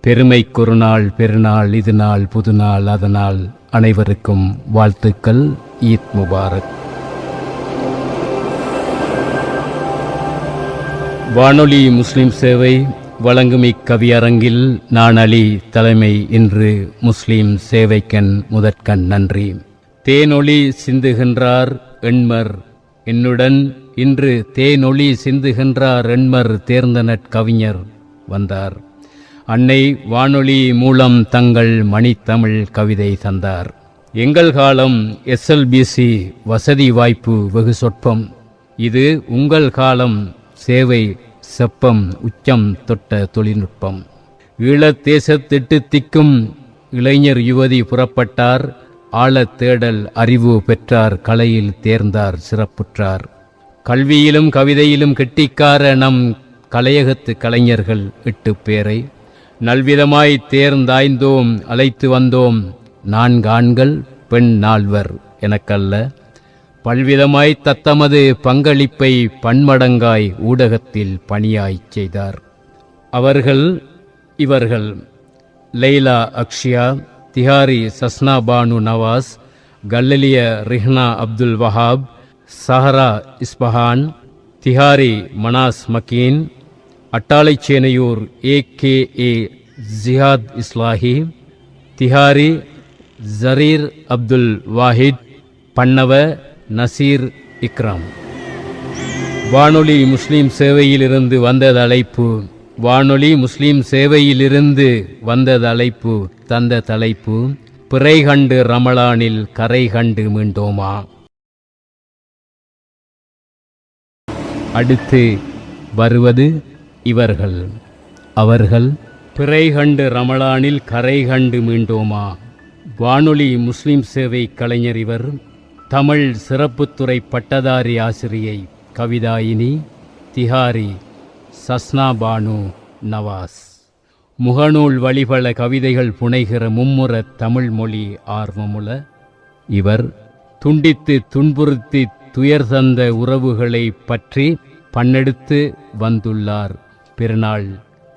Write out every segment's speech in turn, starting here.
பெருமை குறுநாள் பெருநாள் இது நாள் புதுநாள் அதனால் அனைவருக்கும் வாழ்த்துக்கள். ஈத் முபாரக். வானொலி முஸ்லிம் சேவை வழங்கும் இக்கவியரங்கில் நான் அலி தலைமை இன்று முஸ்லிம் சேவைக்கண் முதற்கண் நன்றி. தேனொளி சிந்துகின்றார் எண்மர். என்னுடன் இன்று தேனொளி சிந்துகின்றார் எண்மர் தேர்ந்த கவிஞர் வந்தார். அன்னை வானொலி மூலம் தங்கள் மணித்தமிழ் கவிதை தந்தார். எங்கள் காலம் எஸ்எல்பிசி வசதி வாய்ப்பு வெகு சொற்பம். இது உங்கள் காலம் சேவை செப்பம் உச்சம் தொட்ட தொழில்நுட்பம். ஈழத் தேசத்திட்டு திக்கும் இளைஞர் யுவதி புறப்பட்டார். ஆழத் தேடல் அறிவு பெற்றார். கலையில் தேர்ந்தார் சிறப்புற்றார். கல்வியிலும் கவிதையிலும் கெட்டிக்கார நம் கலையகத்து கலைஞர்கள் எட்டு பேரை நல்விதமாய் தேர்ந்தாய்ந்தோம் அழைத்து வந்தோம். நான்காண்கள் பெண் நால்வர் எனக்கல்ல. பல்விதமாய் தத்தமது பங்களிப்பை பன்மடங்காய் ஊடகத்தில் பணியாய்ச் செய்தார். அவர்கள் இவர்கள் Laila Akshaya திஹாரி Sasna Banu Nawaz கல்லலிய Rihna Abdul Wahab Sahara Isfahan திஹாரி Manas மக்கீன் அட்டாளைச்சேனையூர் A K A Jihad Islahi Dihari Jareer Abdul Wahid Pannava Naseer Ikram. வானொலி முஸ்லீம் சேவையிலிருந்து வந்தது அழைப்பு வானொலி முஸ்லீம் சேவையிலிருந்து வந்தது அழைப்பு தந்த தலைப்பு பிறை கண்டு ரமலானில் கரை கண்டு மீண்டோமா? அடுத்து வருவது இவர்கள் அவர்கள் பிறை கண்டு ரமலானில் கரை கண்டு மீண்டோமா? வானொலி முஸ்லிம் சேவை கலைஞர் இவர் தமிழ் சிறப்புத்துறை பட்டதாரி ஆசிரியை கவிதாயினி திஹாரி சஸ்னா பானு நவாஸ். முகநூல் வழிபல கவிதைகள் புனைகிற மும்முர தமிழ் மொழி ஆர்வமுல இவர் துண்டித்து துன்புறுத்தி துயர் தந்த உறவுகளை பற்றி பண்ணெடுத்து வந்துள்ளார். பெருநாள்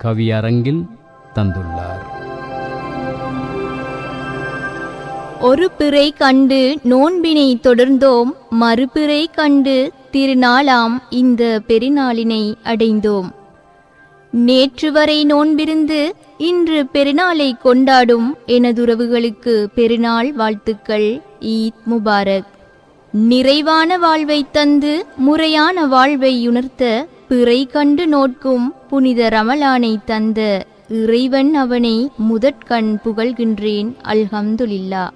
கவியரங்கில் தந்துள்ளார். ஒரு பிறை கண்டு நோன்பினை தொடர்ந்தோம் மறுபிறை கண்டு திருநாளாம் இந்த பெருநாளினை அடைந்தோம். நேற்று வரை நோன்பிருந்து இன்று பெருநாளை கொண்டாடும் எனதுறவுகளுக்கு பெருநாள் வாழ்த்துக்கள் ஈத் முபாரக். நிறைவான வாழ்வை தந்து முறையான வாழ்வை உணர்த்த பிறை கண்டு நோட்கும் புனித ரமலானை தந்த. இறைவன் அவனை முதற்கண் புகழ்கின்றேன் அல்ஹம்துலில்லா.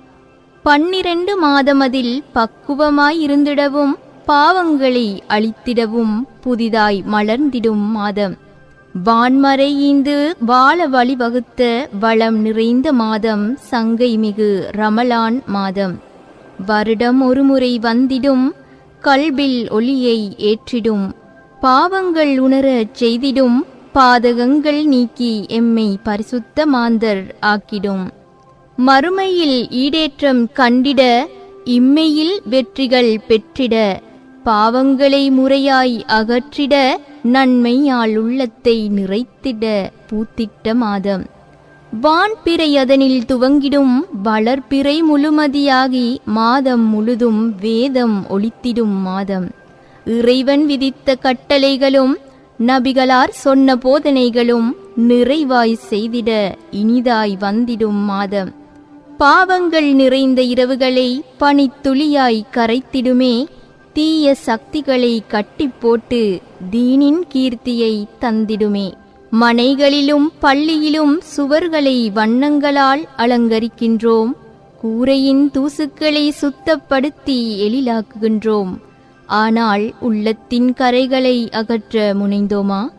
பன்னிரண்டு மாதமதில் பக்குவமாய் இருந்திடவும் பாவங்களை அழித்திடவும் புதிதாய் மலர்ந்திடும் மாதம். வான்மறை ஈந்து வாழ வழிவகுத்த வளம் நிறைந்த மாதம் சங்கை மிகு ரமலான் மாதம். வருடம் ஒருமுறை வந்திடும் கல்பில் ஒளியை ஏற்றிடும் பாவங்கள் உணரச் செய்திடும் பாதகங்கள் நீக்கி எம்மை பரிசுத்த மாந்தர் ஆக்கிடும். மறுமையில் ஈடேற்றம் கண்டிட இம்மையில் வெற்றிகள் பெற்றிட பாவங்களை முறையாய் அகற்றிட நன்மையால் உள்ளத்தை நிறைத்திட பூத்திட்ட மாதம். வான்பிறை அதனில் துவங்கிடும் வளர்பிறை முழுமதியாகி மாதம் முழுதும் வேதம் ஒளித்திடும் மாதம். இறைவன் விதித்த கட்டளைகளும் நபிகளார் சொன்ன போதனைகளும் நிறைவாய் செய்திட இனிதாய் வந்திடும் மாதம். பாவங்கள் நிறைந்த இரவுகளை பனித்துளியாய் கரைத்திடுமே தீய சக்திகளை கட்டி போட்டு தீனின் கீர்த்தியை தந்திடுமே. மனைகளிலும் பள்ளியிலும் சுவர்களை வண்ணங்களால் அலங்கரிக்கின்றோம் கூரையின் தூசுக்களை சுத்தப்படுத்தி எழிலாக்குகின்றோம். ஆனால் உள்ளத்தின் கரைகளை அகற்ற முனைந்தோமா?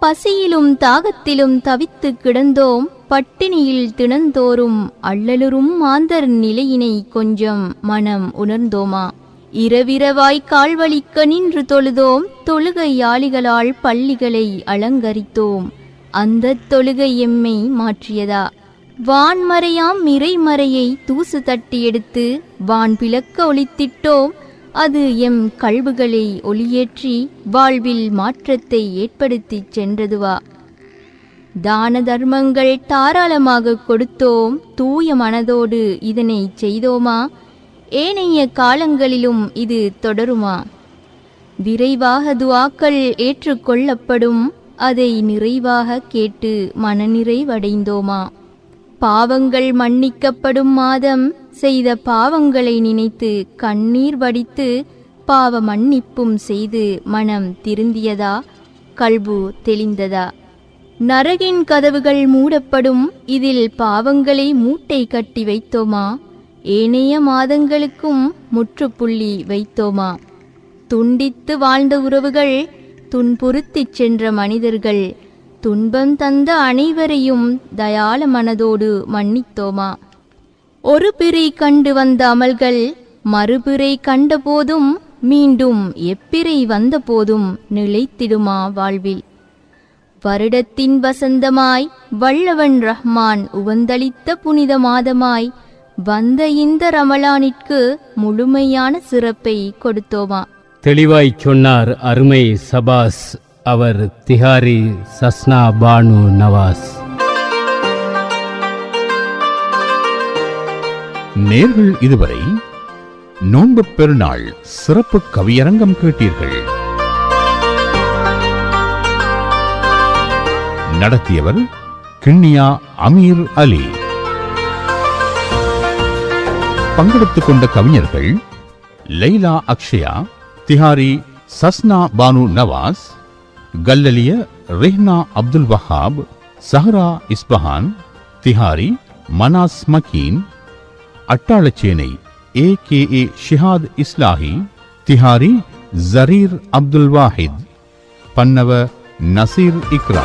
பசியிலும் தாகத்திலும் தவித்து கிடந்தோம். பட்டினியில் தினந்தோறும் அள்ளலுறும் மாந்தர் நிலையினை கொஞ்சம் மனம் உணர்ந்தோமா? இரவிரவாய் கால்வழிக்க நின்று தொழுதோம். தொழுகையாளிகளால் பள்ளிகளை அலங்கரித்தோம். அந்த தொழுகை எம்மை மாற்றியதா? வான்மறையாம் இறைமறையை தூசு தட்டி எடுத்து வான் பிளக்க ஒளித்திட்டோம். அது எம் கல்வுகளை ஒளியேற்றி வாழ்வில் மாற்றத்தை ஏற்படுத்திச் சென்றதுவா. தான தர்மங்கள் தாராளமாக கொடுத்தோம் தூய மனதோடு இதனை செய்தோமா? ஏனைய காலங்களிலும் இது தொடருமா? விரைவாக துவாக்கள் ஏற்றுக்கொள்ளப்படும் அதை நிறைவாக கேட்டு மனநிறைவடைந்தோமா? பாவங்கள் மன்னிக்கப்படும் மாதம் செய்த பாவங்களை நினைத்து கண்ணீர் வடித்து பாவ மன்னிப்பும் செய்து மனம் திருந்தியதா? கல்பு தெளிந்ததா? நரகின் கதவுகள் மூடப்படும் இதில் பாவங்களை மூட்டை கட்டி வைத்தோமா? ஏனைய மாதங்களுக்கும் முற்றுப்புள்ளி வைத்தோமா? துண்டித்து வாழ்ந்த உறவுகள் துன்புறுத்திச் சென்ற மனிதர்கள் துன்பம் தந்த அனைவரையும் தயால மனதோடு மன்னித்தோமா? ஒரு பிறை கண்டு வந்த அமல்கள் மறுபிறை கண்டபோதும் மீண்டும் எப்பிறை வந்தபோதும் நிலைத்திடுமா வாழ்வில்? வருடத்தின் வசந்தமாய் வல்லவன் ரஹ்மான் உவந்தளித்த புனித மாதமாய் வந்த இந்த ரமலானிற்கு முழுமையான சிறப்பை கொடுத்தோமா? தெளிவாய் சொன்னார் அருமை சபாஸ் அவர் திஹாரி சஸ்னா பானு நவாஸ். நேர்கள் இதுவரை நோன்பு பெருநாள் சிறப்பு கவியரங்கம் கேட்டீர்கள். நடத்தியவர் கிண்ணியா அமீர் அலி. பங்கெடுத்துக் கொண்ட கவிஞர்கள் Laila Akshaya Dihari Sasna Banu Nawaz Kalleliya Rehna Abdul Wahab Sahara Isfahan Dihari Manas Makkeen Addalaichenai A K A Shihad Islahi Dihari Jareer Abdul Wahid Pannawa Naseer Iqra